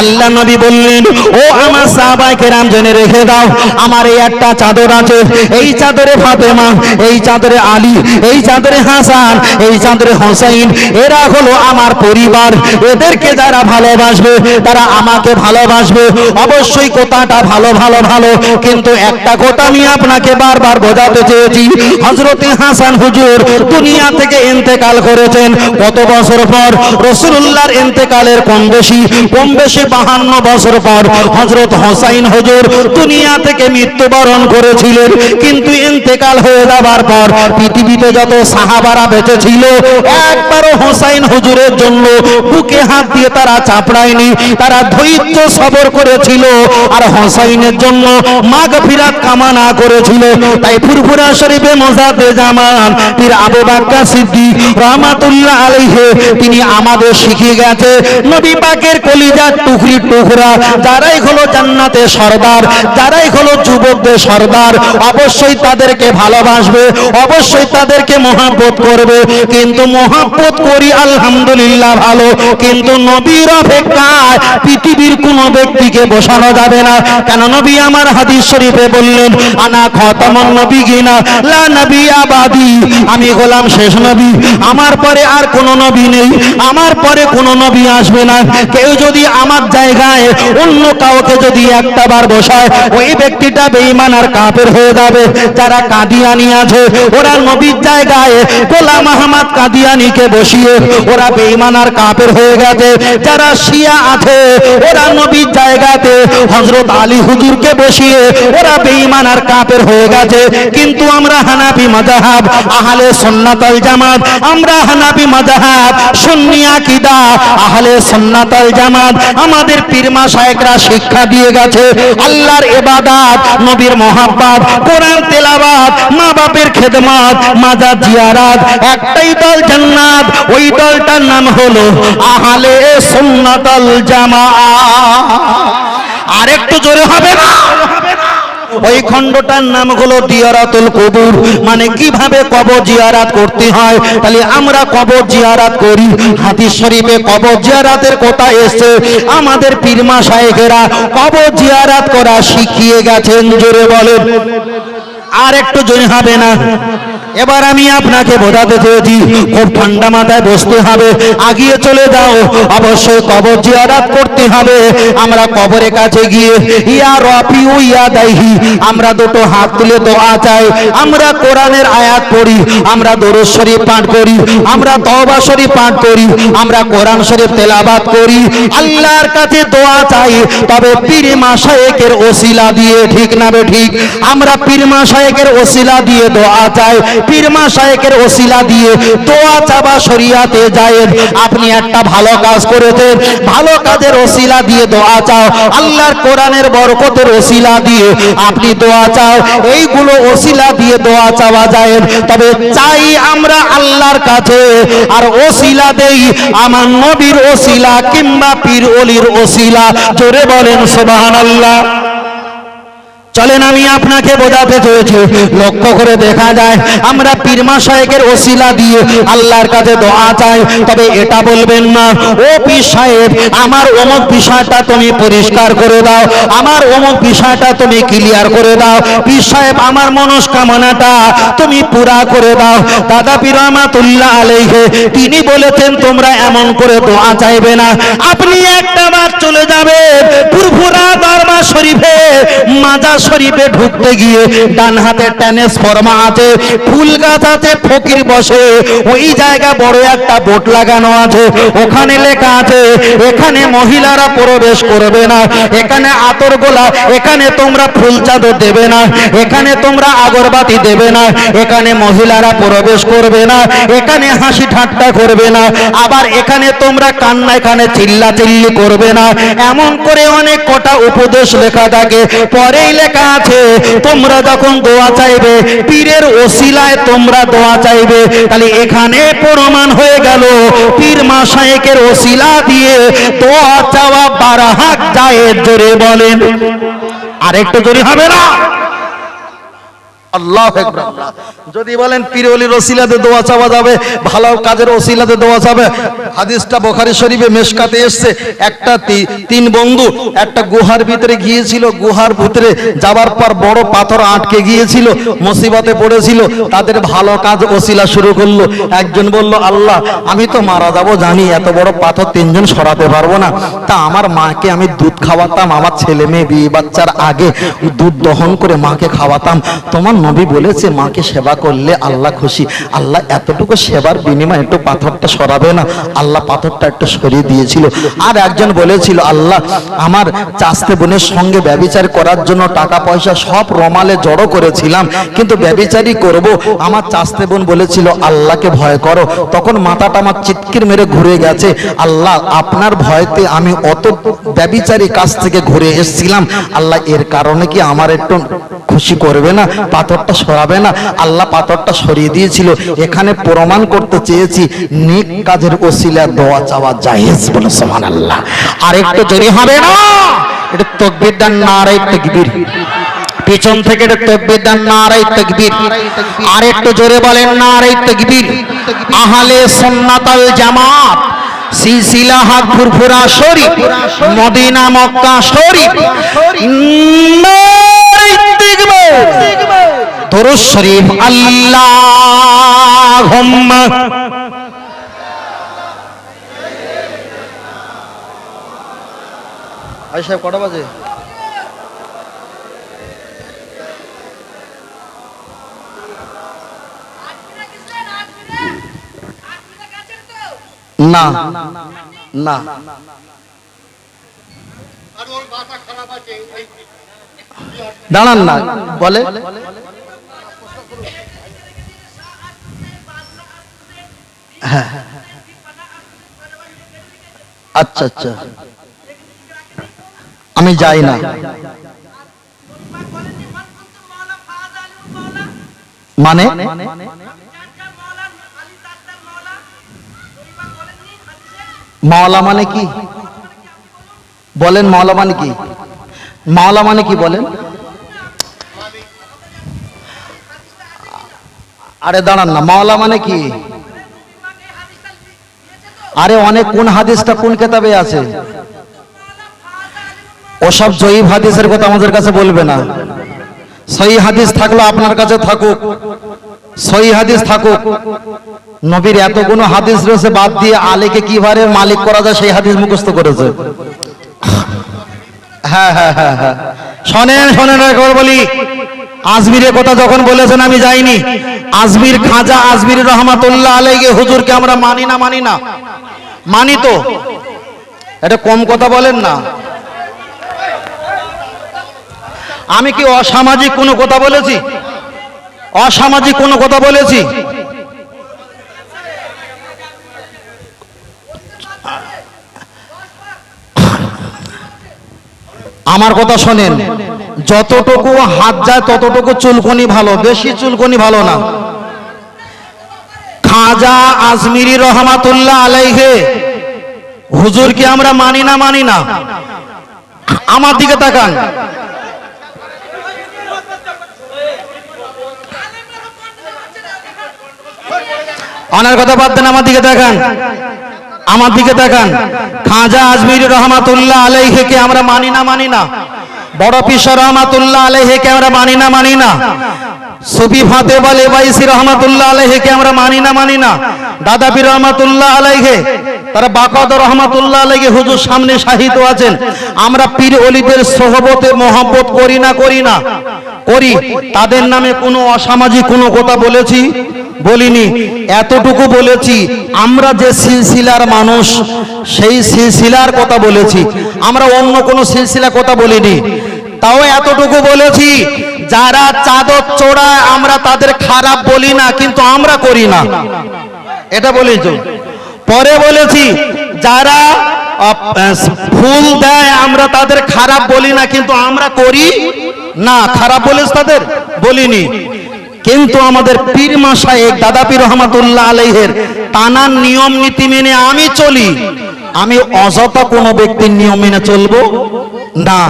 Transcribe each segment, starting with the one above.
আল্লাহ নবী বললেন, ও আমার সাহাবায়ে কেরাম, জেনে রেখে দাও, আমার এই একটা চাদর আছে। এই চাদরে ফাতেমা, এই চাদরে আলী, এই চাদরে হাসান, এই চাদরে হোসাইন, এরা হলো আমার পরিবার। এদেরকে যারা ভালোবাসবে, তারা আমাকে ভালোবাসবে। অবশ্যই কোথাটা ভালো ভালো ভালো, কিন্তু একটা কথা আমি আপনাকে বারবার বোঝাতে চেয়েছি। হজরতে হাসান হুজুর দুনিয়া থেকে ইন্তেকাল করেছেন। কত বছর পর? রসুল্লাহর ইন্তেকালের কম বেশি কম বেশি বাহান্ন বছর পর হজরত হোসাইন হুজুর দুনিয়া থেকে মৃত্যুবরণ করেছিলেন। কিন্তু ইন্তেকাল হয়ে যাবার পর পৃথিবীতে যত সাহাবারা বেঁচে ছিল, একবারও হোসাইন হুজুরের জন্য বুকে হাত দিয়ে তারা চাপড়ায়নি। তারা ধৈর্য সবর করেছিল আর হোসাইনের জন্য মাগ ফিরাত কামানা করেছিল। তাই ফুরফুরা শরীফে মোজাদে জামান, পীর আবু বাক্কা সিদ্দিক রহমাতুল্লাহ আলাইহি, তিনি আমাদের শিখিয়ে গেছে, নবী পাকের কলিজার টুকরি টুকরা, যারাই হলো জান্নাতে সর্দার, যারাই হলো যুবকদের সর্দার, অবশ্যই তাদেরকে ভালোবাসবে, অবশ্যই তাদেরকে মহাব্বত করবে। কিন্তু মহাব্বত করি আলহামদুলিল্লাহ ভালো, কিন্তু নবীর অপেক্ষায় পৃথিবীর কোন ব্যক্তিকে বসানো যাবে না। কেন নবী আমার হাদিস শরীফে বললেন, আনা খতামন নবী গিনা লা নবী আবাদি। আমি গোলাম শেষ নবী। আমার পরে আর কোন নবী নেই, আমার পরে কোন নবী আসবে না। কেউ যদি আমার জায়গায় অন্য কাউকে যদি একটা বার বসায়, ওই ব্যক্তিটা আর কাফের হয়ে যাবে। যারা আছে, ওরা নবীর জায়গায় গোলাম কাদিয়ানিকে বসিয়ে, ওরা আর কাফের হয়ে গেছে। যারা শিয়া আছে, ওরা নবীর জায়গাতে হযরত আলী হুজুরকে বসিয়ে, ওরা আর কাফের হয়ে গেছে। কিন্তু আমরা হানাফি মাযহাব, আহলে সুন্নাত ওয়াল জামাত, আমরা হানাফি মাযহাব, সুন্নি আকীদা, আহলে সুন্নাত ওয়াল জামাত আমাদের পীরমা সাহেবরা শিক্ষা দিয়ে গেছে। আল্লাহর এবাদাত নবীর মহাব্বাত, কোরআন তেলাবাদ মা বাপের খেদমাত, মাজার জিয়ারাত, একটাই দল জান্নাত, ওই দলটার নাম হলো আহলে সুন্নাতাল আর একটু জোরে হবে না? ওই খণ্ডটার নাম হলো দিয়ারাতুল কবুর। মানে কীভাবে কবর জিয়ারাত করতে হয়? তাহলে আমরা কবর জিয়ারাত করি। হাদিস শরীফে কবর জিয়ারাতের কথা এসে আমাদের পীরমা সাহেবেরা কবর জিয়ারাত করা শিখিয়ে গেছেন। জোরে বলেন। আর একটু জোরে হবে না? এবার আমি আপনাকে বোঝাতে চেয়েছি, খুব ঠান্ডা মাথায় বসতে হবে, আগিয়ে চলে যাও, অবশ্যই কবর জিয়ারাত করতে হবে। আমরা কবরের কাছে গিয়ে, ইয়া রফি ইয়া দাইহি, আমরা দুটো হাত তুলে দোয়া চাই। আমরা কোরআনের আয়াত পড়ি, আমরা দরুদ শরীফ পাঠ করি, আমরা তওবা শরীফ পাঠ করি, আমরা কোরআন শরীফ তেলাবাত করি। আল্লাহর কাছে দোয়া চাই, তবে পীর মাশায়েকের ওসিলা দিয়ে ঠিক না বে ঠিক। আমরা পীর মাশায়েকের ওসিলা দিয়ে দোয়া চাই পীর মাশায়েকের ওসিলা দিয়ে দোয়া চাবা শরিয়াতে যায়। আপনি একটা ভালো কাজ করেছেন। ভালো কাজের ওসিলা দিয়ে দোয়া চাও। আল্লাহর কোরআনের বরকতের ওসিলা দিয়ে আপনি দোয়া চাও। এইগুলো ওসিলা দিয়ে দোয়া চাওয়া যায়। তবে চাই আমরা আল্লাহর কাছে। আর ওসিলা দেই আমার নবীর ওসিলা কিংবা পীর অলির ওসিলা। জোরে বলেন সুবহানাল্লাহ। চলেন, আমি আপনাকে বোঝাতে চেয়েছি লক্ষ্য করে দেখা যায়, আমরা পীরমা সাহেবের ওসিলা দিয়ে আল্লাহর কাছে দোয়া চাই, তবে এটা বলবেন না, ও পীর সাহেব, আমার অমুক বিষয়টা তুমি পরিষ্কার করে দাও, আমার অমুক বিষয়টা তুমি ক্লিয়ার করে দাও, পীর সাহেব, আমার মনস্কামনাটা তুমি পুরা করে দাও। দাদা পীর রহমাতুল্লাহ আলাইহি, তিনি বলেছেন, তোমরা এমন করে দোয়া চাইবে না। আপনি একটা বার চলে যাবেন ফুরফুরা দরবার শরীফে মাজার শরীফে ঢুকতে গিয়ে ডান হাতে টেনিস ফর্মা আছে, ফুল গাছ আছে, ফকির বসে। ওই জায়গা বড় একটা বোট লাগানো আছে, ওখানে লেখা আছে, এখানে মহিলারা প্রবেশ করবে না, এখানে আতর গোলা, এখানে তোমরা ফুল চাদর দেবে না, এখানে তোমরা আগরবাতি দেবে না, এখানে মহিলারা প্রবেশ করবে না, এখানে হাসি ঠাট্টা করবে না, আবার এখানে তোমরা কান্না, এখানে চিল্লা চিল্লি করবে না। এমন করে অনেক কটা উপদেশ লেখা থাকে, পরেই লেখা আছে, তোমরা যখন দোয়া চাইবে, পীরের ওসিলায় তোমরা দোয়া চাইবে। তাহলে এখানে প্রমাণ হয়ে গেল, পীর মাসায়েকের ওসিলা দিয়ে দোয়া চাওয়া বারাহাক যায় জোরে বলেন। আরেকটু জোরে হবে না? যদি বলেন পিরলির ওসিলাতে দোয়া চাওয়া যাবে, ভালো কাজের ওসিলাতে দোয়া যাবে হাদিসটা বোখারি শরীফে মেশকাতে এসছে, একটা তিন বন্ধু, একটা গুহার ভিতরে গিয়েছিল, গুহার ভিতরে যাবার পর বড় পাথর আটকে গিয়েছিল, মুসিবতে পড়েছিল, তাদের ভালো কাজ ওসিলা শুরু করল। একজন বলল, আল্লাহ, আমি তো মারা যাব জানি, এত বড় পাথর তিনজন সরাতে পারব না। তা আমার মাকে আমি দুধ খাওয়াতাম, আমার ছেলে মেয়ে বিয়ে বাচ্চার আগে দুধ দহন করে মাকে খাওয়াতাম। তোমার নবী বলেছে, মাকে সেবা করলে আল্লাহ খুশি। আল্লাহ এতটুকু সেবার বিনিময়ে একটু পাথরটা সরাবে না। আল্লাহ পাথরটা একটু সরিয়ে দিয়েছিল। আর একজন বলেছিল, আল্লাহ, আমার চাস্তে বোনের সঙ্গে ব্যবিচার করার জন্য টাকা পয়সা সব রমালে জড়ো করেছিলাম, কিন্তু ব্যবিচারই করব। আমার চাস্তে বোন বলেছিল, আল্লাহকে ভয় করো। তখন মাথাটা আমার চিৎকির মেরে ঘুরে গেছে, আল্লাহ, আপনার ভয়তে আমি অত ব্যবিচারী কাছ থেকে ঘুরে এসেছিলাম। আল্লাহ, এর কারণে কি আমার একটু খুশি করবে না? পাথরটা সরাবে না, আল্লাহ পাথরটা সরিয়ে দিয়েছিল। এখানে প্রমাণ করতে চেয়েছি, নেক কাজের ওসিলা, দোয়া চাওয়া জায়েজ বলে সমান আল্লাহ আর একটু দেরি হবে না? এটা তকবির দান নারাই তকবির। পিছন থেকে এটা তকবির দান নারাই তকবির। আর একটু জোরে বলেন নারাই তকবির। আহলে সুন্নাতাল জামাত, সিলসিলা হাত ফুরফুরা শরীফ, মদিনা মক্কা শরীফ নারাই দরুদ শরীফ আল্লাহুম্মা। আই সাহেব কটা বাজে? না না। দাঁড়ান না বলে? হ্যাঁ আচ্ছা আচ্ছা। আমি যাই না। মানে? মাওলা মানে কি? বলেন মাওলা মানে কি? মাওলা মানে কি বলেন? আরে দাঁড়ান না মাওলা মানে কি? আরে অনেক কোন হাদিসটা কোন কেতাবে আছে? ওসব জয়ীব হাদিসের কথা আমাদের কাছে বলবে না। সহি হাদিস থাকল আপনার কাছে থাকুক। সহি হাদিস থাকুক। নবীর এত এতগুলো হাদিস রয়েছে, বাদ দিয়ে আলীকে কীভাবে মালিক করা যায় সেই হাদিস মুখস্থ করেছে। হ্যাঁ হ্যাঁ হ্যাঁ হ্যাঁ। শোনেন শোনেন, একবার বলি। আজমিরের কথা যখন বলেছেন, আমি যাইনি। আজমির খাজা আজমির রহমাতুল্লাহ আলাইকে হুজুরকে আমরা মানি না মানি না। মানি তো এটা কম কথা বলেন না। আমি কি অসামাজিক কোনো কথা বলেছি? অসামাজিক কোনো কথা বলেছি? আমার কথা শোনেন, যতটুকু হাত যায় ততটুকু চুলকনি ভালো, বেশি চুলকনি ভালো না। খাজা আজমিরি রহমাতুল্লাহ আলাইহে। হুজুরকে আমরা মানি না মানি না? আমার দিকে তাকান। অনার কথা বাদ দেন, আমার দিকে দেখান আমার দিকে দেখান খাজা আজমির রহমাতুল্লাহ আলাইহিকে আমরা মানি না মানি না? বড় পিসা রহমাতুল্লাহ আলাইহিকে আমরা মানি না মানি না? সুফি ফাতে বলে বাইসি রহমাতুল্লাহ আলাইহিকে আমরা মানি না মানি না। দাদা পীর রহমাতুল্লাহ আলাইহে, তারা বাকাদ রহমাতুল্লাহ আলাইহি হুজুর সামনে শাহিদ আছেন। আমরা পীর অলিদের সোহবতে মহব্বত করি না করি না। করি, তাদের নামে কোনো অসামাজিক কোনো কথা বলেছি, বলিনি। এতটুকু বলেছি, আমরা যে সিলসিলার মানুষ, সেই সিলসিলার কথা বলেছি। আমরা অন্য কোনো সিলসিলা কথা বলিনি। তাও এতটুকু বলেছি, যারা চাদর চোড়ায়, আমরা তাদের খারাপ বলি না, কিন্তু আমরা করি না। এটা বলেছ। পরে বলেছি, যারা ফুল দেয়, আমরা তাদের খারাপ বলি না, কিন্তু আমরা করি না। খারাপ বলেছ তাদের? বলিনি। কিন্তু আমাদের পীর মাসায়েক দাদা পীর রহমাতুল্লাহ আলাইহের টানার নিয়ম নীতি মেনে আমি চলি। আমি অযথা কোনো ব্যক্তির নিয়ম মেনে চলবো? না।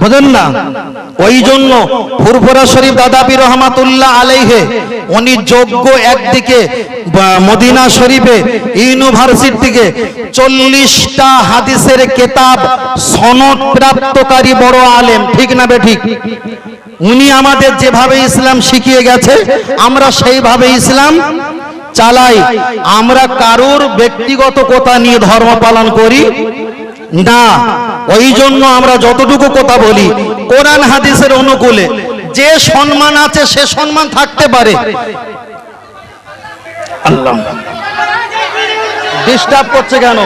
বুঝলেন না? ওই জন্য ফুরফুরা শরীফ দাদাপি রহমাতুল্লাহ আলাইহে, উনি যোগ্য একদিকে মদিনা শরীফে ইউনিভার্সিটি থেকে চল্লিশটা হাদিসের কেতাব সনদ প্রাপ্তকারী বড় আলেম, ঠিক না বে ঠিক উনি আমাদের যেভাবে ইসলাম শিখিয়ে গেছে, আমরা সেইভাবে ইসলাম চালাই। আমরা কারুর ব্যক্তিগত কথা নিয়ে ধর্ম পালন করি? না। ওই জন্য আমরা যতটুকু কথা বলি, কোরআন হাদিসের অনুকূলে যে সম্মান আছে সে সম্মান থাকতে পারে। ডিস্টার্ব করছে কেন?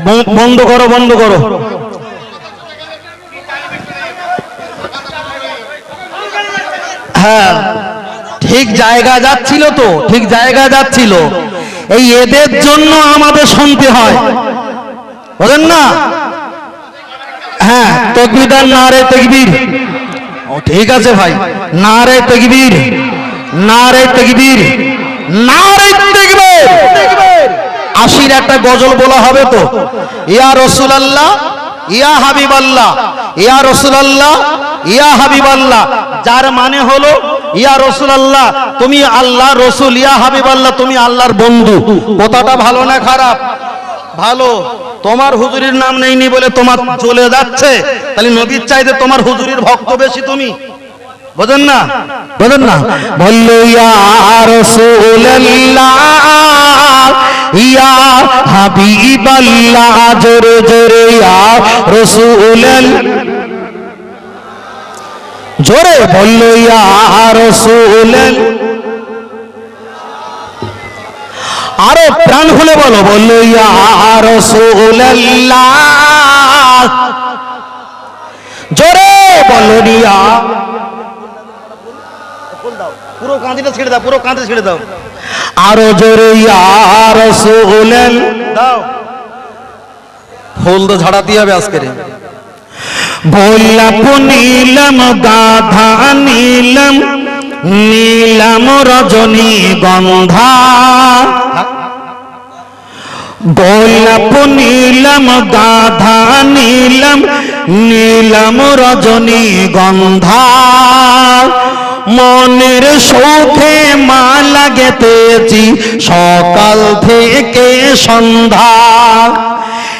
ব- বন্ধ করো বন্ধ করো। হ্যাঁ ঠিক জায়গা যাচ্ছিল তো, ঠিক জায়গা যাচ্ছিল। এই এদের জন্য আমাদের শুনতে হয়। বলেন না? হ্যাঁ তকবিদার না রে তকবীর। ও, ঠিক আছে ভাই। না রে তকবীর না রে তকবীর না রে তকবীর। আশির একটা গজল বলা হবে তো। ইয়া রসুল আল্লাহ ইয়া হাবিব আল্লাহ ইয়া রসুল আল্লাহ ইয়া হাবিব আল্লাহ যার মানে হলো, ইয়া রসুল আল্লাহ তুমি আল্লাহ রসুল, ইয়া হাবিব আল্লাহ তুমি আল্লাহর বন্ধু। কথাটা ভালো না খারাপ? ভালো। তোমার হুজুরির নাম নেইনি বলে তোমার চলে যাচ্ছে। তাহলে নবীর চাইতে তোমার হুজুরির ভক্ত বেশি তুমি। বোঝেন না? বোঝেন না? বলল, ইয়া রাসূলুল্লাহ, ইয়া হাবিবাল্লাহ, জোরে জোরে, ইয়া রাসূলুল্লাহ। জোরে বলল আরও প্রাণ খুলে বলো বলল জোরে পুরো কাঁদিটা ছেড়ে দাও পুরো কাঁদে ছেড়ে দাও। আরও জোরে ইয়া রাসূলুল্লাহ দাও। ফুল তো ঝাড়াতে হবে আজকে রে নীলম, গাধা নীলম নীলম রজনী গন্ধা। গোলাপ নীলম, গাধা নীলম নীলম রজনী গন্ধা। মনের সৌখে মা লাগেতেছি সকাল থেকে সন্ধ্যা।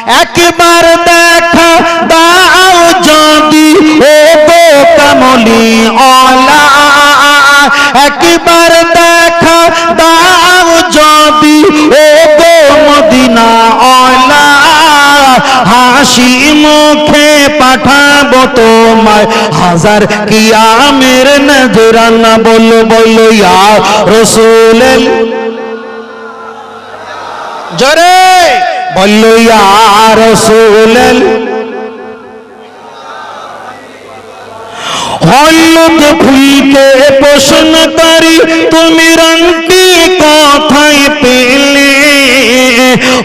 একবার দেখা দাও যদি, ও গো কমলি অলা একবার দেখা দাও যদি, ও গো মদিনা অলা হাসি মুখে পাঠাবো তোমায়, হাজার কিয়ামের নজরানা বলো বলো, ইয়া রসুল। জোরে। বলল ইয়া রসুল হলুদ ফুলকে প্রশ্ন করি। তুমি রঙটি কথায় পেলে?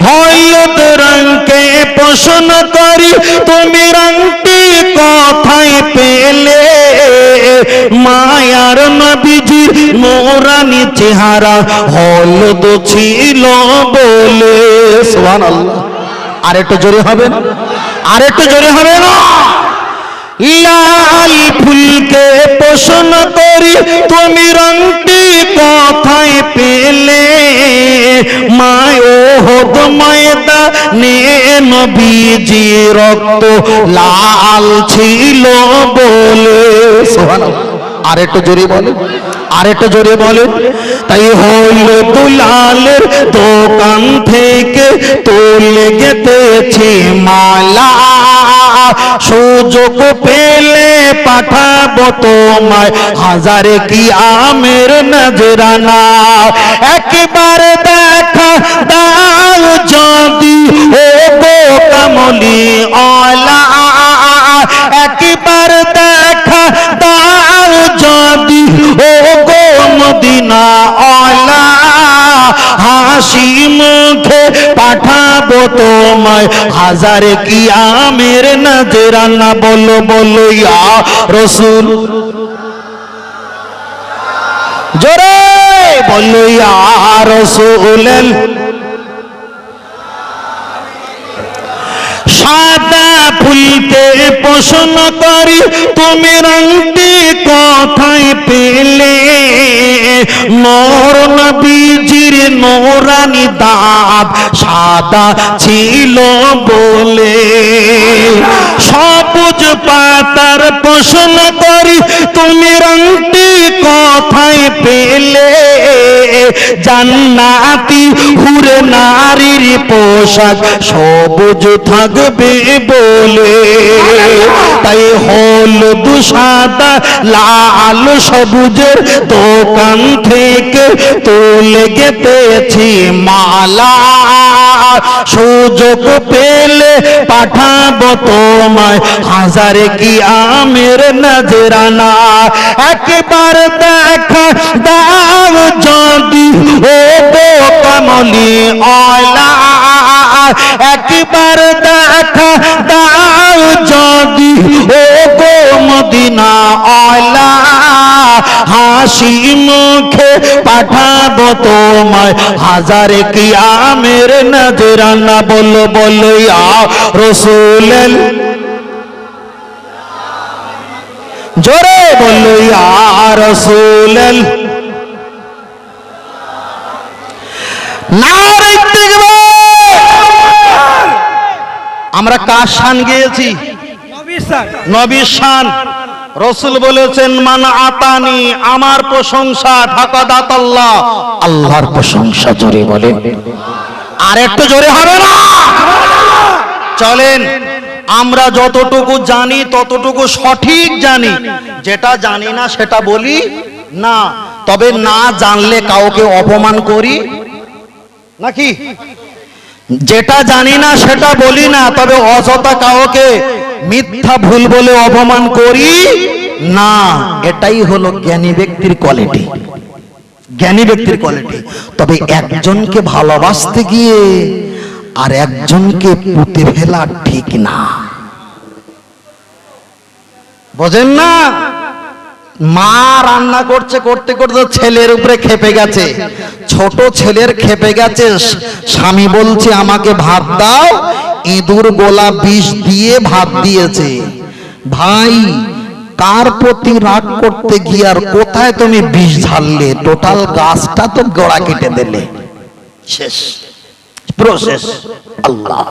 হলুদ রঙকে প্রশ্ন করি, তুমি রঙটি কোথায় পেলে? মায়ার নবীজি মোরানি চেহারা হলুদ ছিল বলে। আর একটু জোরে হবে না? আর একটু জোরে হবে না? লাল ফুলকে পোষণ করি, তুমি রংটি কথায় পেলে? মায় ও হোক ময়দা নে নবীজি, রক্ত লাল ছিল বলে। আর একটু জোরে বলে। আর একটু জোরে বলে তাই হইল দুলালের দোকান থেকে তুলে গেতেছি মালা। সুযোগ পেলে পাঠাবো তোমায়। হাজারে কি আমের নজরানা। একবার দেখা দাও যদি, ও গো কমলি অলা তোমার দেখা তাও যদি ও গো মদিনা অলা হাসি মুখে পাঠাবো তোমায়। হাজার কি আমের নজরানা বলো বলো, ইয়া রসুল। জোরে বলো, ইয়া রসুল। সাদা ফুলকে প্রশ্ন করি, তুমি রংটি কোথায় পেলে? নর নবীজির নোরানি দাঁত সাদা ছিল বলে। সবুজ পাতার প্রশ্ন করি, তুমি রংটি কোথায় পেলে? জান্নাতি হুরে নারীর পোশাক সবুজ থাকবে বলে। তাই হলুদ সাদা লাল সবুজের দোকান থেকে তুলে গেতেছি মালা। সুযোগ পেলে পাঠাবো তোমায়, হাজারে কি আমের নজরানা। একবার দেখা দাও যদি, ও কমলি অলা একবার দেখা দাও যদি ও গো মদিনা অলা হাসি মুখে পাঠাবো তোমায়। হাজারে কি আমের নজরানা বলো বলো, ইয়া রসুল জোরে বলো, ইয়া রসুল নারে তাকবীর! আমরা কার শান গিয়েছি? নবীর শান। রসুল বলেছেন মান আতানি আমার প্রশংসা ঢাকা দাতাল্লাহ আল্লাহর প্রশংসা জোরে বলে আর একটু জোরে হবে না? চলেন আমরা যতটুকু জানি ততটুকু সঠিক জানি। যেটা জানি না সেটা বলি না। তবে না জানলে কাউকে অপমান করি? নাকি? যেটা জানি না, সেটা বলি না, তবে অযথা কাউকে মিথ্যা ভুল বলে অপমান করি না। এটাই হলো জ্ঞানী ব্যক্তির কোয়ালিটি জ্ঞানী ব্যক্তির কোয়ালিটি তবে একজনকে ভালোবাসতে গিয়ে আর একজনকে পুঁতে ফেলা ঠিক না। বোঝেন না? মা রান্না করছে, করতে করতে ছেলের উপরে খেপে গেছে। ছোট ছেলের খেপে গেছে। স্বামী বলছে, আমাকে ভাত দাও। ইঁদুর গোলা বিষ দিয়ে ভাত দিয়েছে। ভাই কার প্রতি রাগ করতে গিয়ে আর কোথায় তুমি বিষ ঝাললে টোটাল গাছটা তো গোড়া কেটে দিলে। শেষ। প্রসেস আল্লাহ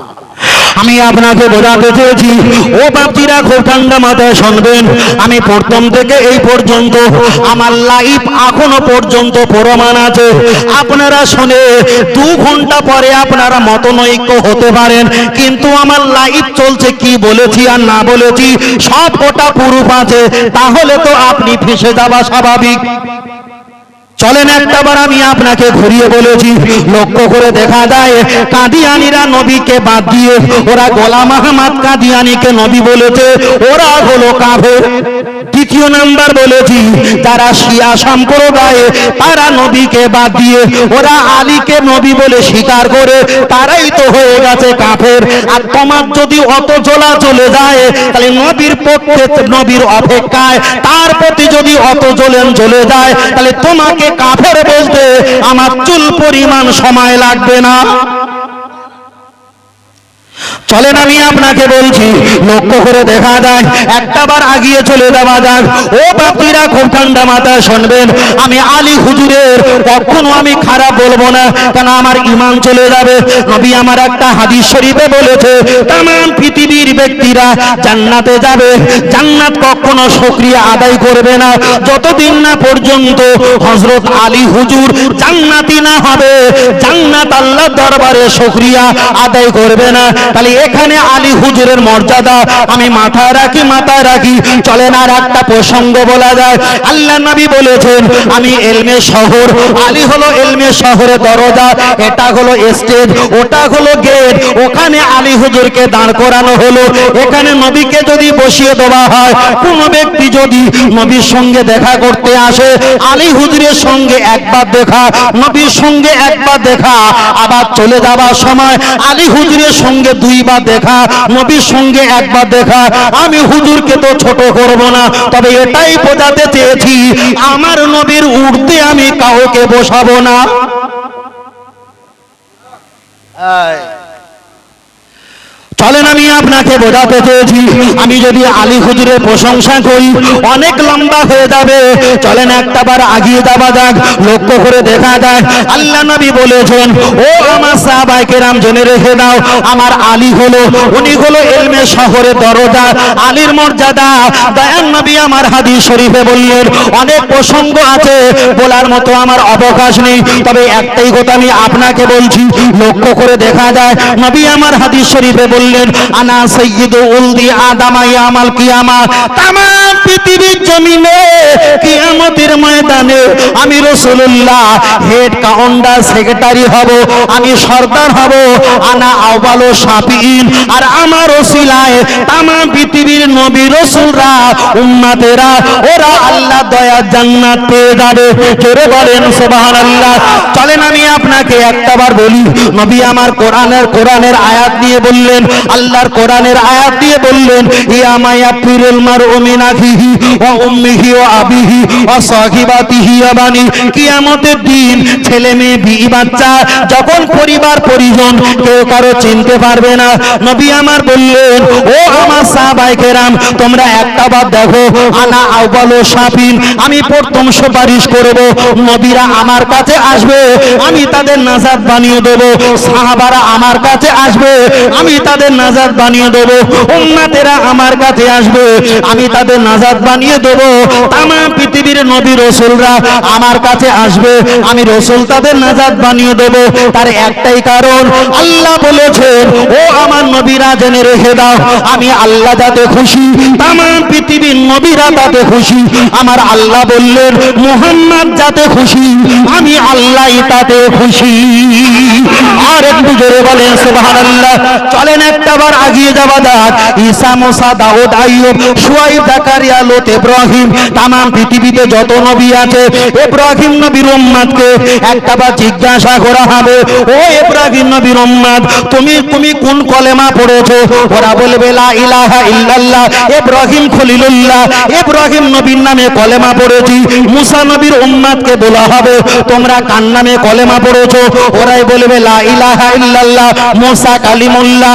আমি আপনাকে বোঝাতে চেয়েছি, ও বাপজিরা খুব ঠান্ডা মাথায় শুনবেন, আমি প্রথম থেকে এই পর্যন্ত আমার লাইফ এখনও পর্যন্ত প্রমাণ আছে। আপনারা শুনে দু ঘণ্টা পরে আপনারা মতনৈক্য হতে পারেন, কিন্তু আমার লাইফ চলছে কি বলেছি আর না বলেছি, সব ওটা পুরুষ আছে, তাহলে তো আপনি ফেসে যাওয়া স্বাভাবিক। চলেন একটাবার আমি আপনাকে ঘুরিয়ে বলেছি। লক্ষ্য করে দেখা যায়, কাদিয়ানিরা নবীকে বাদ দিয়ে ওরা গোলাম আহমদ কাদিয়ানিকে নবী বলেছে। ওরা হলো কাফের। দ্বিতীয় নাম্বার বলেছি, যারা শিয়া সম্প্রদায়ে তারা নবীকে বাদ দিয়ে ওরা আলীকে নবী বলে স্বীকার করে, তারাই তো হয়ে গেছে কাফের। আর তোমার যদি অত জোলা চলে যায়, তাহলে নবীর পক্ষে নবীর অপেক্ষায়, তার প্রতি যদি অত জ্বলেন চলে যায়, তাহলে তোমাকে কাফের বলতে আমার চুল পরিমাণ সময় লাগবে না। চলেন আমি আপনাকে বলছি, লক্ষ্য করে দেখা যায় একটাবার আগিয়ে চলে যাওয়া যাক। ও বাপিরা, খুব ঠান্ডা মাথায় শুনবেন, আমি আলী হুজুরের, কখনো আমি খারাপ বলব না, কেন আমার ইমান চলে যাবে? নবী আমার একটা হাদিস শরীফে বলেছে তাম পৃথিবীর ব্যক্তিরা জান্নাতে যাবে। জান্নাত কখনো শুকরিয়া আদায় করবে না। যতদিন না পর্যন্ত হজরত আলী হুজুর জান্নাতি না হবে, জান্নাত আল্লাহ দরবারে শুকরিয়া আদায় করবে না। তাহলে এখানে আলী হুজুরের মর্যাদা। আমি মাথায় রাখি মাথায় রাখি। চলেন আর একটা প্রসঙ্গ বলা যায়। আল্লাহ নবী বলেছেন, আমি এলমে শহর, আলী হলো এলমে শহরে দরজা। এটা হলো স্টেজ, ওটা হলো গেট। ওখানে আলী হুজুরকে দাঁড় করানো হলো। এখানে নবীকে যদি বসিয়ে দেওয়া হয়, কোন ব্যক্তি যদি নবীর সঙ্গে দেখা করতে আসে, আলী হুজুরের সঙ্গে একবার দেখা, নবীর সঙ্গে একবার দেখা, আবার চলে যাবার সময় আলী হুজুরের সঙ্গে দুইবার দেখা, নবীর সঙ্গে একবার দেখা, আমি হুজুরকে তো ছোট করব না, তবে এটাই বোঝাতে চেয়েছি, আমার নবীর উঠতে আমি কাউকে বসাবো না। চলেন আমি আপনাকে বোঝাতে চেয়েছি, আমি যদি আলী হুজুরের প্রশংসা করি, অনেক লম্বা হয়ে যাবে। চলেন একটা বার আগিয়ে যাওয়া যাক, লক্ষ্য করে দেখা যায় আল্লাহ নবী বলেছেন, ও আমার সাহাবাই কেরাম, জেনে রেখে দাও, আমার আলী হলো, উনি হলো এলমে শহরে দরজা, আলীর মর্যাদা। দয়ান নবী আমার হাদিস শরীফে বললেন, অনেক প্রসঙ্গ আছে, বলার মতো আমার অবকাশ নেই, তবে একটাই কথা আমি আপনাকে বলছি, লক্ষ্য করে দেখা যায়। নবী আমার হাদিস শরীফে বললেন আনা সৈয়দ উলদি আদামা ইয়ামাল কিয়ামা। পৃথিবীর জমিনে কিয়ামতের ময়দানে আমি রাসূলুল্লাহ হেড কাউন্টার সেক্রেটারি হব, আমি সর্দার হব, আনা আর আমার ওসিলায় তামাম পৃথিবীর নবী রাসূলরা ওরা আল্লাহ দয়া জান্নাত পেয়ে যাবে। জোরে বলেন, সুবহানাল্লাহ। চলেন, আমি আপনাকে একটাবার বলি। নবী আমার কোরআনের কোরআনের আয়াত দিয়ে বললেন আল্লাহর কোরআনের আয়াত দিয়ে বললেন, ইয়া মায়া ফিরুল মার ওমিনাখিহি ওয়া উম্মিহি ওয়া আবিহি ওয়া সাহিবাতিহি ওয়া বানি। কিয়ামতের দিন ছেলে মেয়ে, বিবি, বাচ্চা, যখন পরিবার, পরিজন, কেউ কারও চিনতে পারবে না। নবী আমার বললেন, ও আমার সাহাবায়ে কেরাম, তোমরা একটা বার দেখো, আনা আউবালো শাফিন। আমি প্রথম সুপারিশ করব, নবীরা আমার কাছে আসবে, আমি তাদের নাজাত বানিয়ে দেব, সাহাবারা আমার কাছে আসবে, আমি তাদের নাজাত বানিয়ে দেব। আমার কাছে আসবে, আমি তাদের নাজাত বানিয়ে দেব। তাম পৃথিবীর নবী রসুলরা আমার কাছে আসবে, আমি রসুল তাদের নাজাত বানিয়ে দেব। তার একটাই কারণ, আল্লাহ বলেছেন, ও আমার নবীরা জেনে রেখে দাও, আমি আল্লাহ যাতে খুশি পৃথিবীর নবীরা তাতে খুশি। আমার আল্লাহ বললেন, মোহাম্মদ যাতে খুশি, আমি আল্লাহ তাতে খুশি। আর একটু জোরে বলেন, সুবহানাল্লাহ। চলেন একটাবার আগিয়ে যাওয়া যাক। ঈসা, মুসা, দাউদ, আইয়ুব শুআইব জাকারিয়া, লোত, ইব্রাহিম তাম পৃথিবীতে যত নবী আছে, ইব্রাহিম নবীর উম্মতকে একটাবার জিজ্ঞাসা করা হবে, ও ইব্রাহিম নবীর উম্মত তুমি তুমি কোন কলেমা পড়েছো? ওরা বলবে, লা ইলাহা ইল্লাল্লাহ, ইব্রাহিম খলিলুল্লাহ, ইব্রাহিম নবীর নামে কলেমা পড়েছি। মুসা নবীর উম্মতকে বলা হবে, তোমরা কার নামে কলেমা পড়েছো? ওরাই বলবে, লা ইলাহা ইল্লাল্লাহ, মুসা কালিমুল্লাহ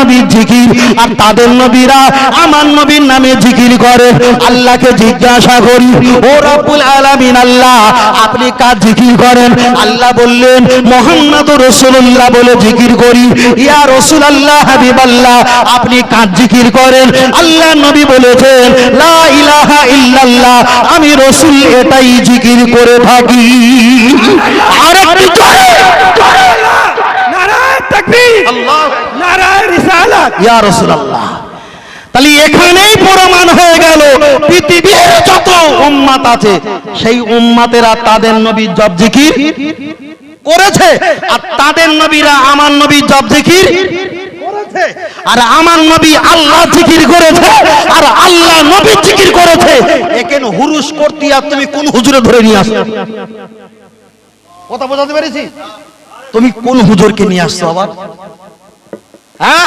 নবীর জিকির, আর তাদের নবীরা আমার নবীর নামে জিকির করে। আল্লাহকে জিজ্ঞাসা করি, ও রব্বুল আলামিন, আল্লাহ, আপনি কার জিকির করেন? আল্লাহ বললেন, মুহাম্মাদুর রাসূলুল্লাহ বলে জিকির করি। ইয়া রাসূলুল্লাহ হাবিবাল্লাহ, আপনি কার জিকির করেন? আল্লাহ নবী বলেছেন, লা ইলাহা ইল্লাল্লাহ, আমি রসুল এটাই জিকির করে থাকি। আর একটু জোরে নারায় তাকবীর নারায় রিসালাত তাহলে এখানেই প্রমাণ হয়ে গেল, পৃথিবীর যত উম্মাত আছে, সেই উম্মাতেরা তাদের নবীর জব জিকির করেছে, আর তাদের নবীরা আমার নবীর জব জিকির আর আমার নবী আল্লাহ জিকির করেছে, আর আল্লাহ নবী জিকির করেছে। এখানে হুরুস করতে আর তুমি কোন হুজুরে ধরে নিয়ে আসো কথা বোঝাতে পেরেছি? তুমি কোন হুজুরকে নিয়ে আসছো আবার? হ্যাঁ?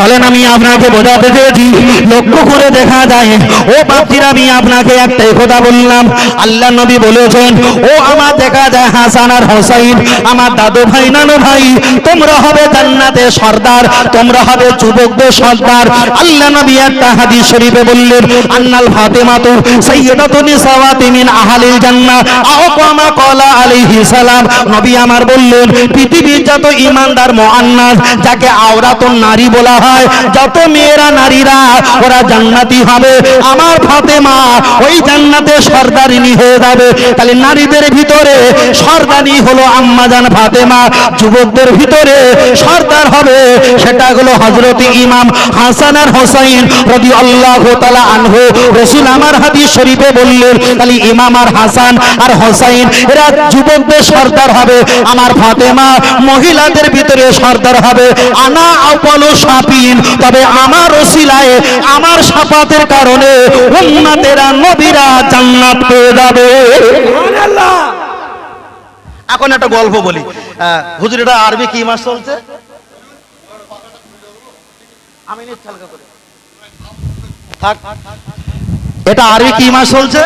চলেন আমি আপনাকে বোঝাতে চেয়েছি। লক্ষ্য করে দেখা যায়, ও বাপজির আমি আপনাকে একটাই কথা বললাম। আল্লাহ নবী বলেছেন, ও আমার দেখা যায় হাসান আর হোসাইন, আমার দাদু ভাই, নানু ভাই, তোমরা হবে জান্নাতে সর্দার, তোমরা হবে যুবকদের সর্দার। আল্লাহ নবী একটা হাদিস শরীফে বললেন, আন্নাল ফাতেমাতু সাইয়্যিদাতু নিসাওয়াতি মিন আহলিল জান্নাহ। আও কামা ক্বালা আলাইহিস সালাম। নবী আমার বললেন, পৃথিবীর যত ঈমানদার মুআন্নাস, যাকে আওরাতুন নারী বলা হয় যত মেয়েরা নারীরা, ওরা জান্নাতি হবে। আমার ওই জান্নাতে সর্দারিনী হয়ে যাবে। তাহলে নারীদের ভিতরে সর্দারি হলো আম্মাজান যুবকদের ভিতরে সর্দার হবে, সেটা হলো হজরত ইমাম হাসান আর হোসাইন রবি আল্লাহ তালা আনহু। রসুল আমার শরীফে বললেন, তাহলে ইমাম আর হাসান আর হোসাইন, এরা যুবকদের সর্দার হবে। আমার ফাতেমা মহিলাদের ভিতরে সর্দার হবে। আনা আউপালো সাপিন তবে আমার ওসিলায় আমার সাপাতের কারণে উম্মাতেরা নবীরা জান্নাত পেয়ে যাবে। সুবহানাল্লাহ। এখন একটা গল্প বলি। হুজুর এটা আরবি কি মাস চলছে? আমি করে। থাক। এটা আরবি কি মাস চলছে?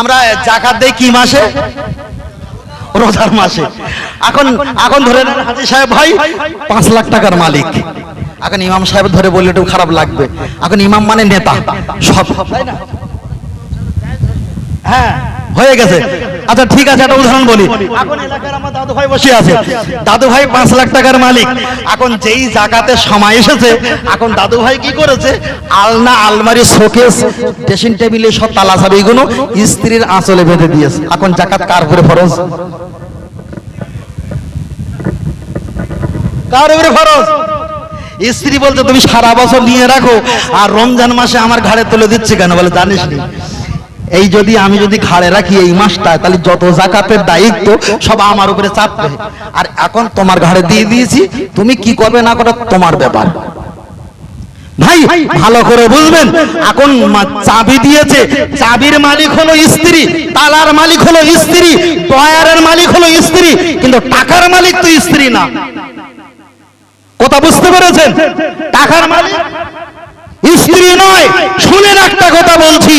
আমরা জাকাত দেই কি মাসে? রোজার মাসে। এখন এখন ধরে নেন হাজি সাহেব ভাই পাঁচ লাখ টাকার মালিক। এখন ইমাম সাহেব ধরে বললে একটু খারাপ লাগবে। এখন ইমাম মানে নেতা। সব। হ্যাঁ হয়ে গেছে। আচ্ছা ঠিক আছে, একটা উদাহরণ বলি। এখন এলাকার আমার দাদু ভাই বসে আছে। দাদু ভাই পাঁচ লাখ টাকার মালিক। এখন যেই জাকাতের সময় এসেছে এখন দাদু ভাই কি করেছে? আলনা, আলমারি, শোকেস, ড্রেসিং টেবিলে সব তালা চাবি এগুলো স্ত্রীর আঁচলে বেঁধে দিয়েছে। এখন জাকাত কার উপরে ফরজ? কার উপরে ফরজ? স্ত্রী বলতে, তুমি সারা বছর নিয়ে রাখো আর রমজান মাসে আমার ঘাড়ে তুলে দিচ্ছে কেন? বলে, জানিস নি, এই যদি আমি যদি ঘাড়ে রাখি এই মাসটায়, তাহলে যত জাকাতের দায়িত্ব সব আমার উপরে চাপবে। আর এখন তোমার ঘাড়ে দিয়ে দিয়েছি, তুমি কি করবে না করবে তোমার ব্যাপার। ভাই, ভালো করে বুঝবেন, এখন চাবি দিয়েছে, চাবির মালিক হলো স্ত্রী, তালার মালিক হলো স্ত্রী ডয়ারের মালিক হলো স্ত্রী, কিন্তু টাকার মালিক তো স্ত্রী না। কথা বুঝতে পেরেছেন? টাকার মালিক? স্ত্রী নয় শুনেন একটা কথা বলছি।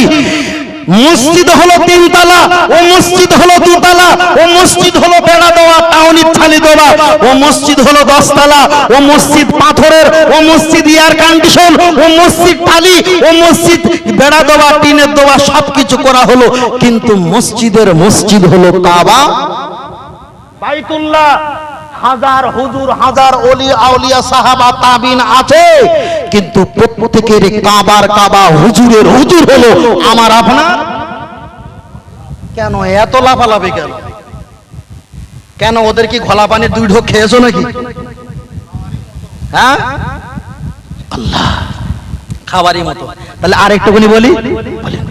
মসজিদ হলো তিনতলা, ও মসজিদ হলো দুতলা, ও মসজিদ হলো বেড়া দেওয়া টাউনি থালি দেওয়া। ও মসজিদ হলো দশতলা, ও মসজিদ পাথরের, ও মসজিদ এয়ার কন্ডিশন ও মসজিদ টালি, ও মসজিদ বেড়া দেওয়া, টিনের দেওয়া, সবকিছু করা হলো। কিন্তু মসজিদের মসজিদ হলো কাবা। বাইতুল্লাহ হাজার হুজুর, হাজার অলি আউলিয়া, সাহাবা, তাবিন আছে। কিন্তু প্রত্যেকের কাবার কাবা হুজুরের হুজুর হলো আমার আপনার। কেন এত লাফালাফি কেন? কেন ওদের কি ঘোলা পানির দুই ঢোক খেয়েছো নাকি? হ্যাঁ? আল্লাহ, খাবারই মতো। তাহলে আরেকটুকুনি বলি? বলেন